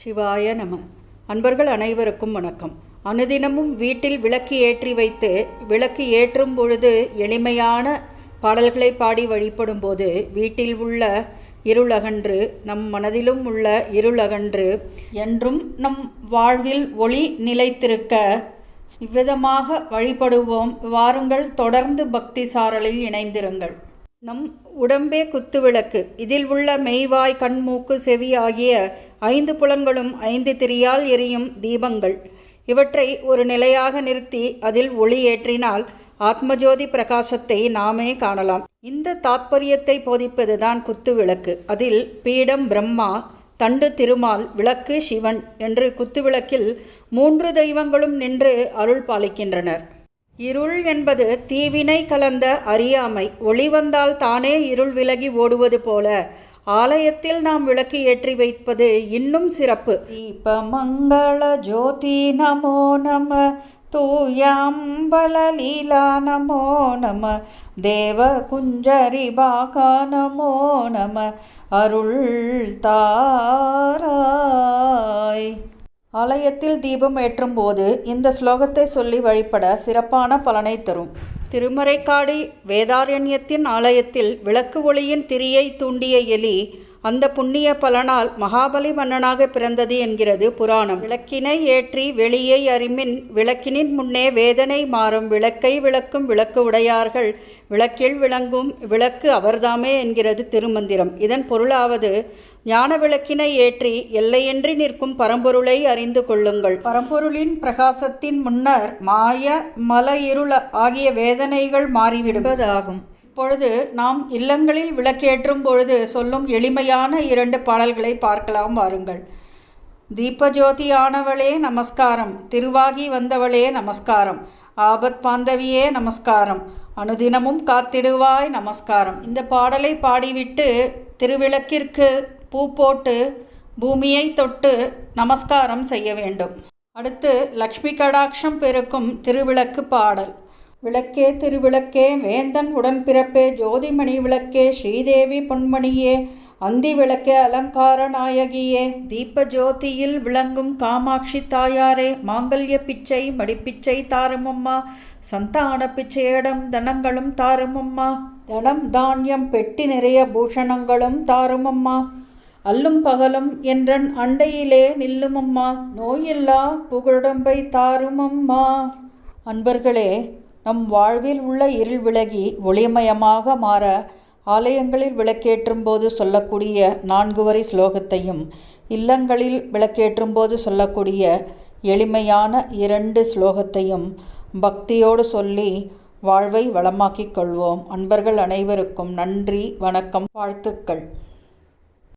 சிவாய நம. அன்பர்கள் அனைவருக்கும் வணக்கம். அனுதினமும் வீட்டில் விளக்கு ஏற்றி வைத்து விளக்கு ஏற்றும் பொழுது எளிமையான பாடல்களை பாடி வழிபடும் போது வீட்டில் உள்ள இருளகன்று நம் மனதிலும் உள்ள இருளகன்று என்றும் நம் வாழ்வில் ஒளி நிலைத்திருக்க இவ்விதமாக வழிபடுவோம். வாருங்கள் தொடர்ந்து பக்தி சாரலில் இணைந்திருங்கள். நம் உடம்பே குத்துவிளக்கு. இதில் உள்ள மெய்வாய் கண் மூக்கு செவி ஆகிய ஐந்து புலன்களும் ஐந்து திரியால் எரியும் தீபங்கள். இவற்றை ஒரு நிலையாக நிறுத்தி அதில் ஒளி ஏற்றினால் ஆத்மஜோதி பிரகாசத்தை நாமே காணலாம். இந்த தாத்பரியத்தை போதிப்பதுதான் குத்துவிளக்கு. அதில் பீடம் பிரம்மா தண்டு திருமால் விளக்கு சிவன் என்று குத்துவிளக்கில் மூன்று தெய்வங்களும் நின்று அருள் பாலிக்கின்றனர். இருள் என்பது தீவினை கலந்த அறியாமை. ஒளி வந்தால் தானே இருள் விலகி ஓடுவது போல. ஆலயத்தில் நாம் விளக்கு ஏற்றி வைப்பது இன்னும் சிறப்பு. தீபமங்கள ஜோதி நமோ நம. தூயாம்பலலீலா நமோ நம. தேவ குஞ்சரி பாகா நமோ நம. அருள் தாராய். ஆலயத்தில் தீபம் ஏற்றும் போது இந்த ஸ்லோகத்தை சொல்லி வழிபட சிறப்பான பலனை தரும். திருமறைக்காடி வேதாரண்யத்தின் ஆலயத்தில் விளக்கு ஒளியின் திரியை தூண்டிய எலி அந்த புண்ணிய பலனால் மகாபலி மன்னனாக பிறந்தது என்கிறது புராணம். விளக்கினை ஏற்றி வெளியை அறிமின் விளக்கினின் முன்னே வேதனை மாறும் விளக்கை விளக்கும் விளக்கு உடையார்கள். விளக்கில் விளங்கும் விளக்கு அவர்தாமே என்கிறது திருமந்திரம். இதன் பொருளாவது ஞான விளக்கினை ஏற்றி எல்லையின்றி நிற்கும் பரம்பொருளை அறிந்து கொள்ளுங்கள். பரம்பொருளின் பிரகாசத்தின் முன்னர் மாய மல இருள ஆகிய வேதனைகள் மாறிவிடுவதாகும் இப்பொழுது நாம் இல்லங்களில் விளக்கேற்றும் பொழுது சொல்லும் எளிமையான இரண்டு பாடல்களை பார்க்கலாம் வாருங்கள். தீபஜோதி ஆனவளே நமஸ்காரம். திருவாகி வந்தவளே நமஸ்காரம். ஆபத் பாந்தவியே நமஸ்காரம். அனுதினமும் காத்திடுவாய் நமஸ்காரம். இந்த பாடலை பாடிவிட்டு திருவிளக்கிற்கு பூ போட்டு பூமியை தொட்டு நமஸ்காரம் செய்ய வேண்டும். அடுத்து லக்ஷ்மி கடாட்சம் பெருக்கும் திருவிளக்கு பாடல். விளக்கே திருவிளக்கே வேந்தன் உடன்பிறப்பே ஜோதிமணி விளக்கே ஸ்ரீதேவி பொன்மணியே அந்தி விளக்கே அலங்கார நாயகியே தீப ஜோதியில் விளங்கும் காமாட்சி தாயாரே மாங்கல்ய பிச்சை மடிப்பிச்சை தாருமம்மா சந்தான பிச்சையிடம் தனங்களும் தாருமம்மா தனம் தானியம் பெட்டி நிறைய பூஷணங்களும் தாருமம்மா அல்லும் பகலும் என்றன் அண்டையிலே நில்லுமம்மா நோயில்லா புகழுடம்பை தாருமம்மா. அன்பர்களே நம் வாழ்வில் உள்ள இருள் விலகி ஒளிமயமாக மாற ஆலயங்களில் விளக்கேற்றும் போது சொல்லக்கூடிய நான்கு வரி ஸ்லோகத்தையும் இல்லங்களில் விளக்கேற்றும் போது சொல்லக்கூடிய எளிமையான இரண்டு ஸ்லோகத்தையும் பக்தியோடு சொல்லி வாழ்வை வளமாக்கிக் கொள்வோம். அன்பர்கள் அனைவருக்கும் நன்றி வணக்கம் வாழ்த்துக்கள்.